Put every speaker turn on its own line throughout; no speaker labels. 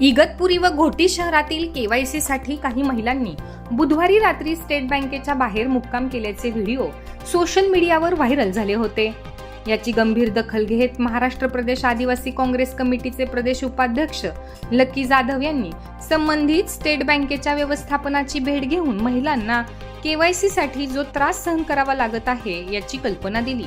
इगतपुरी व घोटी शहरातील केवायसी साठी काही महिलांनी बुधवारी रात्री स्टेट बँकेच्या बाहेर मुक्काम केल्याचे व्हिडिओ सोशल मीडियावर व्हायरल झाले होते. याची गंभीर दखल घेत महाराष्ट्र प्रदेश आदिवासी काँग्रेस कमिटीचे प्रदेश उपाध्यक्ष लकी जाधव यांनी संबंधित स्टेट बँकेच्या व्यवस्थापनाची भेट घेऊन महिलांना केवायसी साठी जो त्रास सहन करावा लागत आहे याची कल्पना दिली.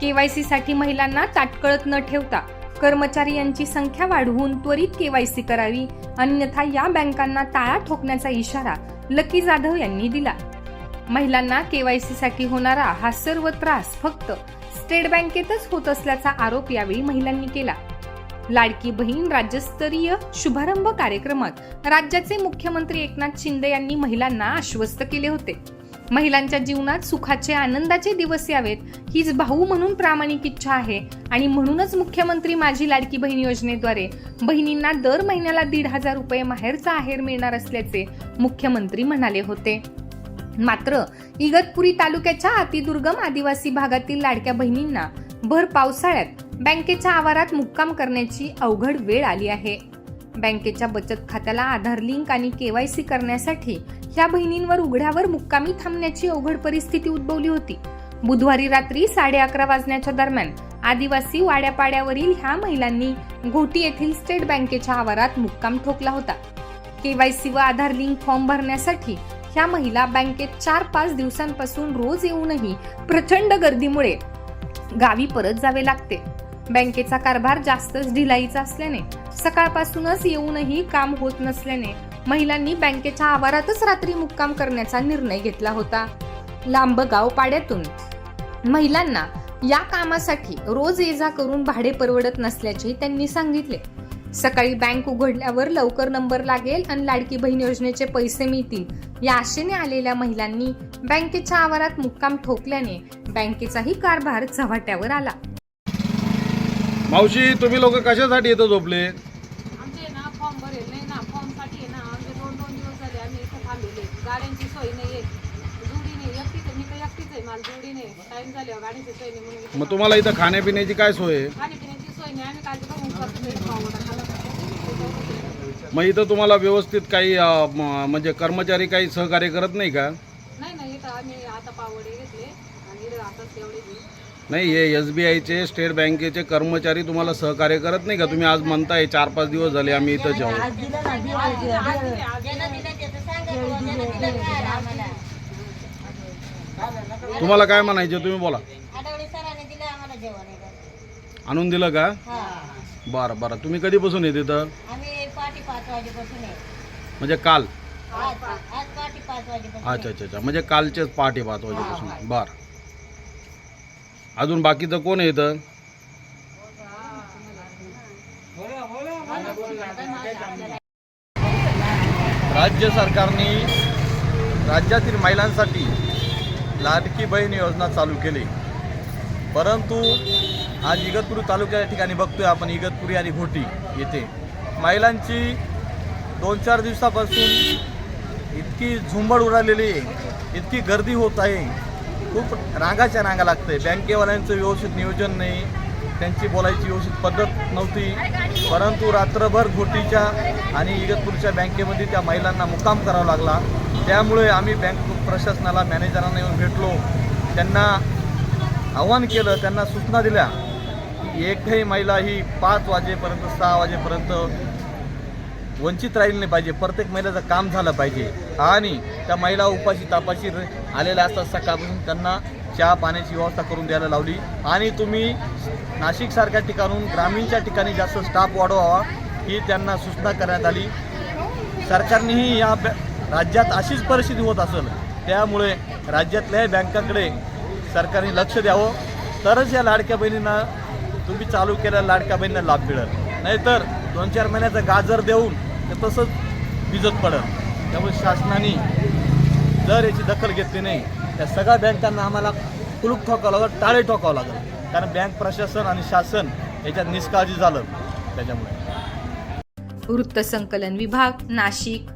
केवायसी साठी महिलांना ताटकळत न ठेवता कर्मचारी यांची संख्या वाढवून त्वरित केवायसी करावी. अन्यथा या बँकांना टाळा ठोकण्याचा इशारा लकी जाधव यांनी दिला. महिलांना केवायसी साठी होणारा हा सर्व त्रास फक्त स्टेट बँकेतच होत असल्याचा आरोप यावेळी महिलांनी केला. लाडकी बहीण राज्यस्तरीय शुभारंभ कार्यक्रमात राज्याचे मुख्यमंत्री एकनाथ शिंदे यांनी महिलांना आश्वस्त केले होते. महिलांच्या जीवनात सुखाचे आनंदाचे दिवस यावेत हीच भाऊ म्हणून प्रामाणिक इच्छा आहे. आणि म्हणूनच मुख्यमंत्री माझी लाडकी बहीण योजनेद्वारे बहिणींना दर महिन्याला दीड हजार रुपये माहेरचा आहेर मिळणार असल्याचे मुख्यमंत्री म्हणाले होते. मात्र इगतपुरी तालुक्याच्या अतिदुर्गम आदिवासी भागातील लाडक्या बहिणींना भर पावसाळ्यात बँकेच्या आवारात मुक्काम करण्याची अवघड वेळ आली आहे. बँकेच्या बचत खात्याला आधार लिंक आणि केवायसी करण्यासाठी या बहिणींवर उघड्यावर मुक्कामी थांबण्याची अवघड परिस्थिती उद्भवली होती. बुधवारी रात्री साडे अकरा वाजण्याच्या दरम्यान आदिवासी वाड्यापाड्यावरील ह्या महिलांनी घोटी येथील स्टेट बँकेच्या आवारात मुक्काम ठोकला होता. केवायसी व आधार लिंक फॉर्म भरण्यासाठी ह्या महिला बँकेत चार पाच दिवसांपासून रोज येऊनही प्रचंड गर्दीमुळे गावी परत जावे लागते. बँकेचा कारभार जास्तच ढिलाईचा असल्याने सकाळपासूनच येऊनही काम होत नसल्याने महिलांनी बँकेच्या आवारातच रात्री मुक्काम करण्याचा निर्णय घेतला होता. लांबगाव पाड्यातून. महिलांना या कामासाठी रोज ये जा करून भाडे परवडत नसल्याचे त्यांनी सांगितले. सकाळी बँक उघडल्यावर लवकर नंबर लागेल आणि लाडकी बहीण योजनेचे पैसे मिळतील या आशेने आलेल्या महिलांनी बँकेच्या आवारात मुक्काम ठोकल्याने बँकेचाही कारभार चव्हाट्यावर आला.
मावशी तुम्ही लोक कशासाठी येतं झोपले
आमचे ना फॉर्म भरेल नाही ना फॉर्मसाठी आहे ना आमचे दोन दोन दिवस झाले आम्ही इथं थांबलेले गाड्यांची सोय नाही आहे जोडी नाही. एकटीच आहे. मी तर एकटीच आहे. मला जोडी नाही. टाईम झाल्यावर गाडीची सोय नाही. म्हणून
मग तुम्हाला इथं खाण्यापिण्याची काय सोय आहे?
खाण्यापिण्याची सोय नाही. आम्ही काळजी बघून करतो खाऊ खाल्लं
मग इथं तुम्हाला व्यवस्थित काही अं, म- म्हणजे कर्मचारी काही सहकार्य करत नाही का?
नाही नाही. इथं आम्ही आता पावडे घेतले. आणि इथं आता तेवढे
नाही हे एस बी आयचे स्टेट बँकेचे कर्मचारी तुम्हाला सहकार्य करत नाही का? तुम्ही आज म्हणताय चार पाच दिवस झाले आम्ही इथं जाऊ. तुम्हाला काय म्हणायचे तुम्ही बोला.
आठवडे सरांनी दिलं आम्हाला जेवण वगैरे
आणून दिलं का?
हा.
बरं बरं. तुम्ही कधीपासून येत इथं?
आम्ही पहाटे पाच वाजेपासून आहे.
म्हणजे काल?
आज आज पहाटे पाच वाजेपासून
अच्छा अच्छा अच्छा. म्हणजे कालचेच पहाटे पाच वाजेपासून. बर. अजून बाकीचं कोण इथं?
राज्य सरकारने राज्यातील महिलांसाठी लाडकी बहीण योजना चालू केली. परंतु आज इगतपुरी तालुक्याच्या ठिकाणी बघतोय आपण इगतपुरी आणि घोटी येथे. महिलांची दोन चार दिवसापासून इतकी झुंबड उडालेली आहे इतकी गर्दी होत आहे. खूप रांगाच्या रांगा लागते बँकेवाल्यांचं व्यवस्थित नियोजन नाही. त्यांची बोलायची व्यवस्थित पद्धत नव्हती. परंतु रात्रभर घोटीच्या आणि इगतपूरच्या बँकेमध्ये त्या महिलांना मुक्काम करावा लागला. त्यामुळे आम्ही बँक प्रशासनाला मॅनेजरांना येऊन भेटलो. त्यांना आव्हान केलं त्यांना सूचना दिल्या की एकही महिला ही पाच वाजेपर्यंत सहा वाजेपर्यंत वंचित राहिली नाही पाहिजे. प्रत्येक महिलेचं काम झालं पाहिजे. आणि त्या महिला उपाशी तापाशी आलेल्या असतात सकाळपासून. त्यांना चहा पाण्याची व्यवस्था करून द्यायला लावली. आणि तुम्ही नाशिकसारख्या ठिकाणून ग्रामीणच्या ठिकाणी जास्त स्टाफ वाढवावा ही त्यांना सूचना करण्यात आली. सरकारनेही या बॅ राज्यात अशीच परिस्थिती होत असेल त्यामुळे राज्यातल्या बँकाकडे सरकारने लक्ष द्यावं. तरच या लाडक्या बहिणींना तुम्ही चालू केलेल्या लाडक्या बहिणींना लाभ मिळेल. नाहीतर दोन चार महिन्याचं गाजर देऊन ते तसंच भिजत पडेल. त्यामुळे शासनाने जर याची दखल घेतली नाही त्या सगळ्या बँकांना आम्हाला कुलूप ठोकावं लागेल टाळे ठोकावं लागेल. कारण बँक प्रशासन आणि शासन याच्यात निष्काळजी झालं त्याच्यामुळे.
वृत्तसंकलन विभाग नाशिक.